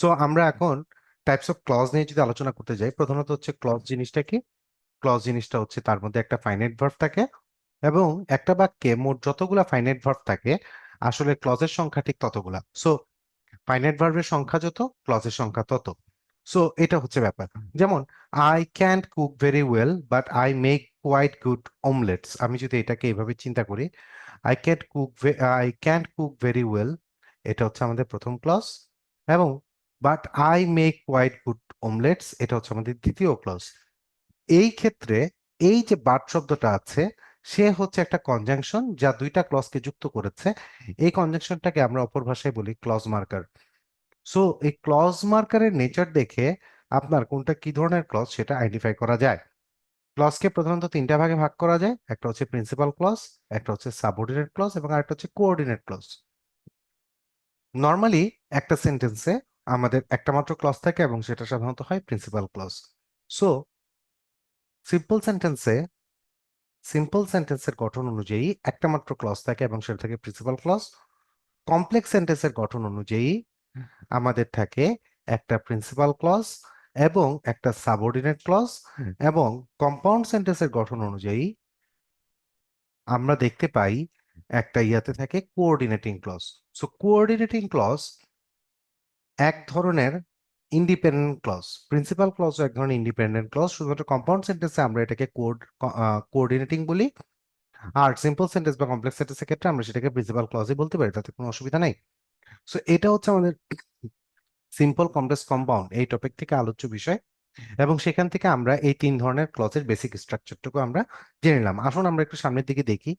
So আমরা এখন types of clause নিয়ে যদি আলোচনা করতে যাই প্রথমত হচ্ছে ক্লজ জিনিসটা কি? ক্লজ জিনিসটা হচ্ছে তার মধ্যে একটা ফাইনাইট ভার্ব থাকে এবং একটা বাক্যে মোট যতগুলা ফাইনাইট ভার্ব থাকে, আসলে ক্লজের সংখ্যা ঠিক ততগুলা। সো ফাইনাইট ভার্বের সংখ্যা যত ক্লজের সংখ্যা তত। সো এটা হচ্ছে ব্যাপার। যেমন I can't cook very well but I make quite good omelettes আমি যদি এটাকে এইভাবে চিন্তা করি I can't cook I can't cook very well এটা হচ্ছে আমাদের প্রথম ক্লজ এবং but I make quite good omelettes এটা হচ্ছে আমাদের দ্বিতীয় ক্লজ এই ক্ষেত্রে এই যে বাট শব্দটা আছে, সে হচ্ছে একটা কনজাংশন যা দুইটা ক্লজকে যুক্ত করেছে। এই কনজাংশনটাকে আমরা অপর ভাষায় বলি ক্লজ মার্কার সো এই ক্লজ মার্কারের নেচার দেখে আপনার কোনটা কি ধরনের ক্লজ সেটা আইডেন্টিফাই করা যায়। ক্লজকে প্রধানত তিনটা ভাগে ভাগ করা যায়, একটা হচ্ছে প্রিন্সিপাল ক্লজ একটা হচ্ছে সাবঅর্ডিনেট ক্লজ এবং আরেকটা হচ্ছে কোঅর্ডিনেট ক্লজ নর্মালি একটা সেন্টেন্সে আমাদের একটা মাত্র ক্লজ থাকে এবং সেটা সাধারণত হয় প্রিন্সিপাল ক্লজ সো সিম্পল সেন্টেন্সে সিম্পল সেন্টেন্সের গঠন অনুযায়ী একটা মাত্র ক্লজ থাকে এবং সেটা থাকে প্রিন্সিপাল ক্লজ কমপ্লেক্স সেন্টেন্সের গঠন অনুযায়ী আমাদের থাকে একটা প্রিন্সিপাল ক্লজ এবং একটা সাবঅর্ডিনেট ক্লজ এবং কম্পাউন্ড সেন্টেন্সের গঠন অনুযায়ী আমরা দেখতে পাই একটা ইয়াতে থাকে coordinating clause so coordinating clause এক ধরনের ইন্ডিপেন্ডেন্ট ক্লজ প্রিন্সিপাল ক্লজ এক ধরনের ইন্ডিপেন্ডেন্ট ক্লজ শুধুমাত্র কম্পাউন্ড সেন্টেন্সে আমরা এটাকে কোড কোঅর্ডিনেটিং বলি। আর সিম্পল সেন্টেন্স বা কমপ্লেক্স সেন্টেন্সের ক্ষেত্রে আমরা সেটাকে প্রিন্সিপাল ক্লজই বলতে পারি, তাতে কোনো অসুবিধা নাই। সো এটা হচ্ছে আমাদের সিম্পল কমপ্লেক্স কম্পাউন্ড এই টপিক থেকে আলোচ্য বিষয়। এবং সেখান থেকে আমরা এই তিন ধরনের ক্লজের বেসিক স্ট্রাকচারটুকু আমরা জেনে নিলাম। আসুন আমরা একটু সামনের দিকে দেখি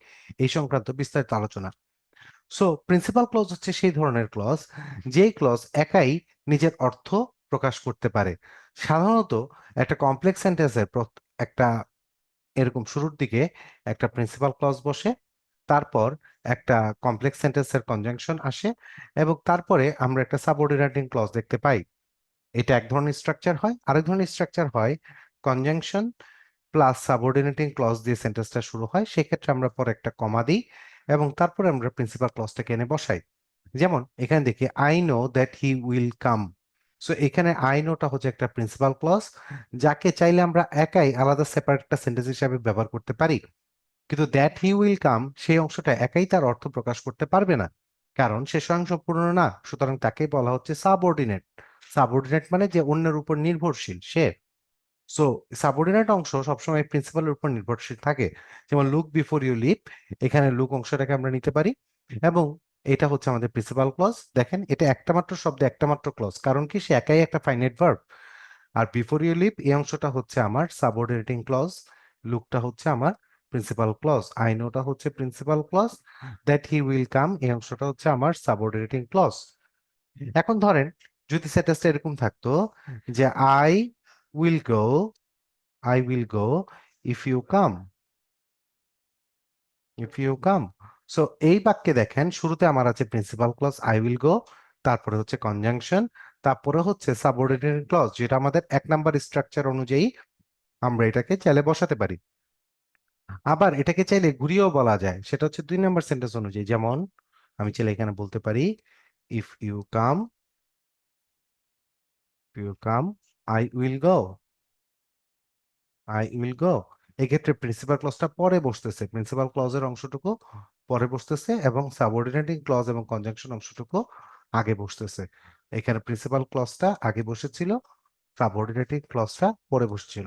এই সংক্রান্ত বিস্তারিত আলোচনা। সো প্রিন্সিপাল ক্লজ হচ্ছে সেই ধরনের ক্লজ যেই ক্লজ একাই নিজের অর্থ প্রকাশ করতে পারে। সাধারণত একটা কমপ্লেক্স সেন্টেন্সের একটা এরকম শুরুর দিকে একটা প্রিন্সিপাল ক্লজ বসে, তারপর একটা কমপ্লেক্স সেন্টেন্সের কনজাংশন আসে এবং তারপরে আমরা একটা সাবঅর্ডিনেটিং ক্লজ দেখতে পাই। এটা এক ধরনের স্ট্রাকচার হয়। আরেক ধরনের স্ট্রাকচার হয় কনজাংশন প্লাস সাবঅর্ডিনেটিং ক্লজ দিয়ে সেন্টেন্সটা শুরু হয়। সেক্ষেত্রে আমরা পরে একটা কমা দিই। এবং তারপরে আমরা প্রিন্সিপাল ক্লজটাকে এনে বসাই। যেমন, এখানে দেখি I know that he will come so এখানে আই নোটা হচ্ছে একটা প্রিন্সিপাল ক্লজ যাকে চাইলে আমরা একাই আলাদা সেপারেট একটা সেন্টেন্স হিসাবে ব্যবহার করতে পারি। কিন্তু দ্যাট হি উইল কাম সেই অংশটা একাই তার অর্থ প্রকাশ করতে পারবে না। কারণ, সে স্বয়ংসম্পূর্ণ না, সুতরাং তাকে বলা হচ্ছে সাবঅর্ডিনেট সাবঅর্ডিনেট মানে যে অন্যের উপর নির্ভরশীল, সে। সো সাবঅর্ডিনেট অংশ সবসময় প্রিন্সিপালের উপর নির্ভরশীল থাকে। যেমন লুক বিফোর ইউ লিভ এখানে লুক অংশটাকে আমরা নিতে পারি। এবং এটা হচ্ছে আমাদের প্রিন্সিপাল ক্লজ দেখেন, এটা একটা মাত্র শব্দ একটা মাত্র ক্লজ কারণ কি? সে একাই একটা ফাইনাইট ভার্ব আর বিফোর ইউ লিভ এই অংশটা হচ্ছে আমার সাবঅর্ডিনেটিং ক্লজ লুকটা হচ্ছে আমার প্রিন্সিপাল ক্লজ আই নোটা হচ্ছে principal clause that he will come এই অংশটা হচ্ছে আমার সাবঅর্ডিনেটিং ক্লজ এখন ধরেন, যদি সেন্টেন্সটা এরকম থাকতো যে I will go I will go if you come if you come so এই বাক্যে দেখেন, শুরুতে আমার আছে principal clause I will go তারপরে হচ্ছে কনজাংশন তারপরে হচ্ছে সাবঅর্ডিনেট ক্লজ যেটা আমাদের এক নাম্বার স্ট্রাকচার অনুযায়ী আমরা এটাকে চাইলে বসাতে পারি। আবার এটাকে চাইলে ঘুরিয়েও বলা যায়, সেটা হচ্ছে দুই নাম্বার সেন্টেন্স অনুযায়ী, যেমন আমি চাইলে এখানে বলতে পারি if you come you come I will go I will go এক্ষেত্রে প্রিন্সিপাল ক্লজটা পরে বসতেছে। প্রিন্সিপাল ক্লজের অংশটুকু পরে বসতেছে এবং সাবঅর্ডিনেটিং ক্লজ এবং কনজাংশন অংশটুকু আগে বসতেছে। এখানে প্রিন্সিপাল ক্লজটা আগে বসেছিল সাবঅর্ডিনেটিং ক্লজটা পরে বসছিল।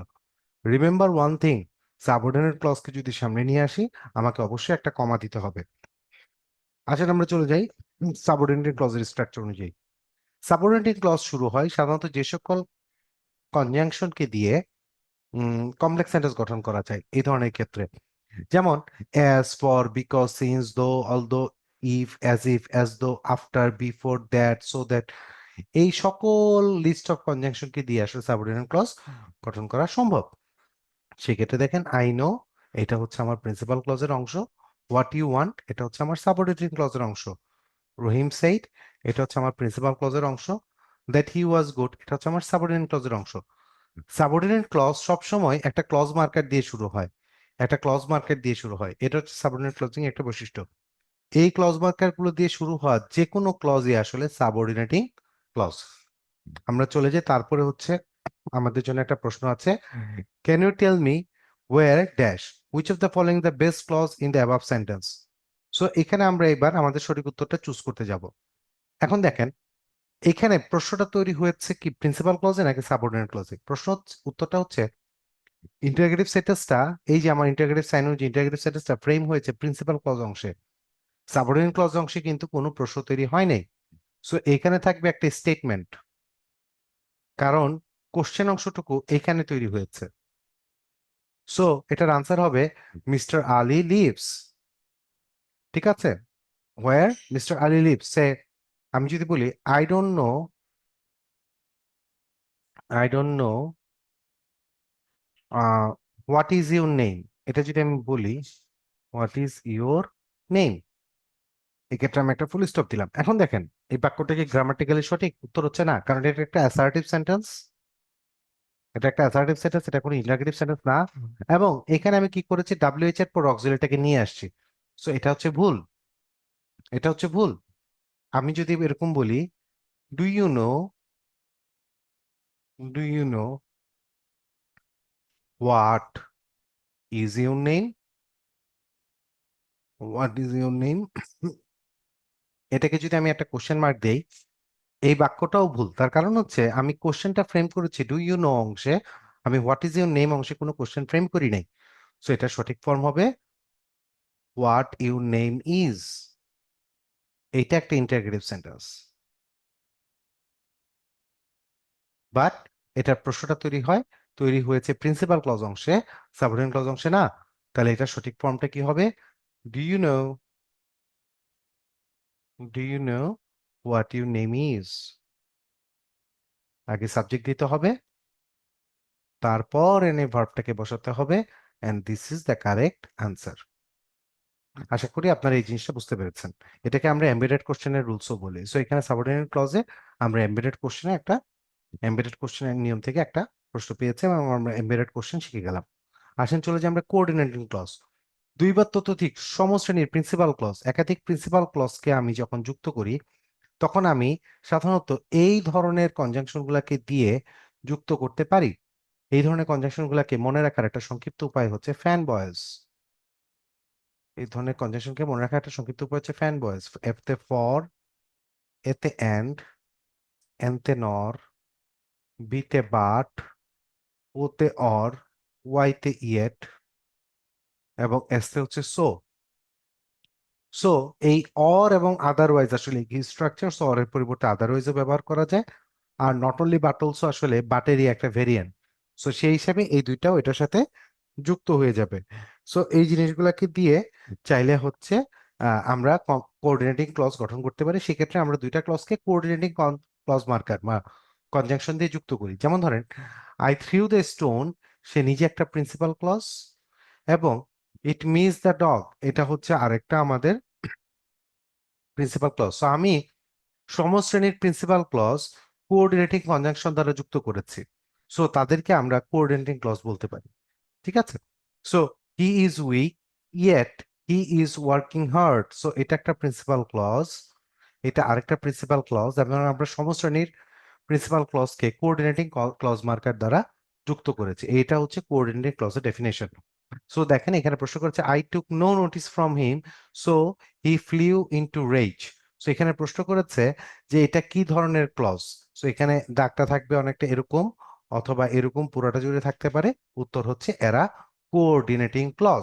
রিমেম্বার ওয়ান থিং সাবঅর্ডিনেট ক্লজকে যদি সামনে নিয়ে আসি, আমাকে অবশ্যই একটা কমা দিতে হবে। আসেন আমরা চলে যাই সাবঅর্ডিনেটিং ক্লজের স্ট্রাকচার অনুযায়ী। সাবঅর্ডিনেটিং ক্লজ শুরু হয় সাধারণত যে সকল কনজাংশনকে দিয়ে কমপ্লেক্স সেন্টেন্স গঠন করা যায় এই ধরনের ক্ষেত্রে। যেমন as for because since though although if as if as though after before that so that এই সকল লিস্ট অফ কনজাংশনকে দিয়ে আসলে সাবঅর্ডিনেট ক্লজ গঠন করা সম্ভব। সেক্ষেত্রে দেখেন আই নো এটা হচ্ছে আমার প্রিন্সিপাল ক্লজের অংশ। হোয়াট ইউ ওয়ান্ট এটা হচ্ছে আমার সাবঅর্ডিনেটিং ক্লজের অংশ। রহিম সেইড এটা হচ্ছে আমার প্রিন্সিপাল ক্লজের অংশ। দ্যাট হি ওয়াজ গুড এটা হচ্ছে আমার সাবঅর্ডিনেট ক্লজের অংশ। সাবঅর্ডিনেট ক্লজ সবসময় একটা ক্লজ মার্কার দিয়ে শুরু হয়। একটা ক্লজ মার্কার দিয়ে শুরু হয়। এটা হচ্ছে সাবঅর্ডিনেট ক্লজিং একটা বৈশিষ্ট্য। এই ক্লজ মার্কারগুলো দিয়ে শুরু হওয়া যে কোনো ক্লজই আসলে সাবঅর্ডিনেটিং ক্লজ আমরা চলে যাই, তারপরে হচ্ছে আমাদের জন্য একটা প্রশ্ন আছে। Can you tell me where dash which of the following the best clause in the above sentence so এখানে আমরা এবার আমাদের সঠিক উত্তরটা চুজ করতে যাব। এখন দেখেন এখানে প্রশ্নটা তৈরি হয়েছে কি প্রিন্সিপাল ক্লজে নাকি সাবঅর্ডিনেট ক্লজে প্রশ্ন উত্তরটা হচ্ছে ইন্টারগ্রেটিভ সেন্টেন্সটা এই যে আমার ইন্টারগ্রেটিভ সাইন যে ইন্টারগ্রেটিভ সেন্টেন্সটা ফ্রেম হয়েছে প্রিন্সিপাল ক্লজ অংশে। সাবঅর্ডিনেট ক্লজ অংশে কিন্তু কোনো প্রশ্ন তৈরি হয় নাই। সো এখানে থাকবে একটা স্টেটমেন্ট কারণ কোশ্চেন অংশটুকু এখানে তৈরি হয়েছে। সো এটার আনসার হবে মিস্টার আলী লিভস ঠিক আছে? হোয়ার মিস্টার আলী লিভস সে আমি যদি বলি I don't know I don't know what is your name এটা যদি আমি বলি হোয়াট ইজ ইউর নেম এক্ষেত্রে আমি একটা ফুল স্টপ দিলাম। এখন দেখেন, এই বাক্যটা কি গ্রামাটিক্যালি সঠিক উত্তর হচ্ছে না, কারণ এটা একটা অ্যাসার্টিভ সেন্টেন্স এটা একটা অ্যাসার্টিভ সেন্টেন্স এটা কোনো ইন্টারগেটিভ সেন্টেন্স না। এবং এখানে আমি কি করেছি ডাব্লিউএইচ এর পর অক্সিলারিটাকে নিয়ে আসছি। সো এটা হচ্ছে ভুল। এটা হচ্ছে ভুল। আমি যদি এরকম বলি do you know do you know what is your name what is your name এটাকে যদি আমি একটা কোশ্চেন মার্ক দেই, এই বাক্যটাও ভুল। তার কারণ হচ্ছে, আমি কোশ্চেনটা ফ্রেম করেছি ডু ইউ নো অংশে। আমি হোয়াট ইজ ইউর নেম অংশে কোনো কোশ্চেন ফ্রেম করি নাই। সো এটা সঠিক ফর্ম হবে হোয়াট ইউর নেম ইজ এইটা একটা ইন্টারগ্রেটিভ সেন্টেন্স বাট এটার প্রশ্নটা তৈরি হয়, তৈরি হয়েছে প্রিন্সিপাল ক্লজ অংশে সাবঅর্ডিনেট ক্লজ অংশে না। তাহলে এটা সঠিক ফর্মটা কি হবে? Do you know do you know what you name is আগে সাবজেক্ট দিতে হবে, তারপর এনে ভার্বটাকে বসাতে হবে and this is the correct answer আশা করি আপনারা এই জিনিসটা বুঝতে পেরেছেন। এটাকে আমরা এমবেডেড কোশ্চেনের রুলসও বলি। সো এখানে সাবঅর্ডিনেট ক্লজে আমরা এমবেডেড কোশ্চেনে একটা এমবেডেড কোশ্চেনের নিয়ম থেকে একটা প্রশ্ন পেয়েছি এবং আমরা এমবেডেড কোশ্চেন শিখে গেলাম। আসেন চলে যে আমরা কোঅর্ডিনেটিং ক্লজ দুই বা ততোধিক সমশ্রেণীর প্রিন্সিপাল ক্লজ একাধিক প্রিন্সিপাল ক্লজকে আমি যখন যুক্ত করি, তখন আমি সাধারণত এই ধরনের কনজাংশন গুলাকে দিয়ে যুক্ত করতে পারি। এই ধরনের কনজাংশন গুলাকে মনে রাখার একটা সংক্ষিপ্ত উপায় হচ্ছে ফ্যান বয়েস এই ধরনের কনজাংশনকে মনে রাখার একটা সংক্ষিপ্ত উপায় হচ্ছে ফ্যান বয়েস এতে ফর এতে অ্যান্ড এনতে নর বিতে বাট ওতে অর ওয়াইতে ইয়েট এবং এসতে হচ্ছে সো সো এই অর এবং আদারওয়াইজ আসলে কি স্ট্রাকচার সো অরের পরিবর্তে আদারওয়াইজও ব্যবহার করা যায়। আর নট অনলি বাট অলসো আসলে বাটেরই একটা ভেরিয়েন্ট সো সেই হিসাবে এই দুইটাও এটার সাথে যুক্ত হয়ে যাবে। সো এই জিনিসগুলোকে দিয়ে চাইলে হচ্ছে আমরা কোঅর্ডিনেটিং ক্লজ গঠন করতে পারি। সেক্ষেত্রে আমরা দুইটা ক্লজকে কোঅর্ডিনেটিং ক্লজ মার্কার বা কনজাংশন দিয়ে যুক্ত করি। যেমন ধরেন আই থ্রিউ দ্য স্টোন সে নিজে একটা প্রিন্সিপাল ক্লজ এবং ইট মিস দ্য ডগ এটা হচ্ছে আরেকটা আমাদের প্রিন্সিপাল ক্লজ সো আমি সমশ্রেণীর প্রিন্সিপাল ক্লজ কোঅর্ডিনেটিং কনজাংশন দ্বারা যুক্ত করেছি। সো তাদেরকে আমরা কোঅর্ডিনেটিং ক্লজ বলতে পারি। ঠিক আছে? So he is weak yet he is working hard so এটা একটা প্রিন্সিপাল ক্লজ এটা আরেকটা প্রিন্সিপাল ক্লজ এবং আমরা সমশ্রেণীর প্রিন্সিপাল ক্লজকে কোঅর্ডিনেটিং ক্লজ মার্কার দ্বারা যুক্ত করেছি। এটা হচ্ছে কোঅর্ডিনেটিং ক্লজের ডেফিনেশন সো দেখেন, এখানে প্রশ্ন করেছে I took no notice from him so he flew into rage so এখানে প্রশ্ন করেছে যে, এটা কি ধরনের ক্লজ সো এখানে ডাকটা থাকবে অনেকটা এরকম, অথবা এরকম পুরোটা জুড়ে থাকতে পারে। উত্তর হচ্ছে, এরা কোঅর্ডিনেটিং ক্লজ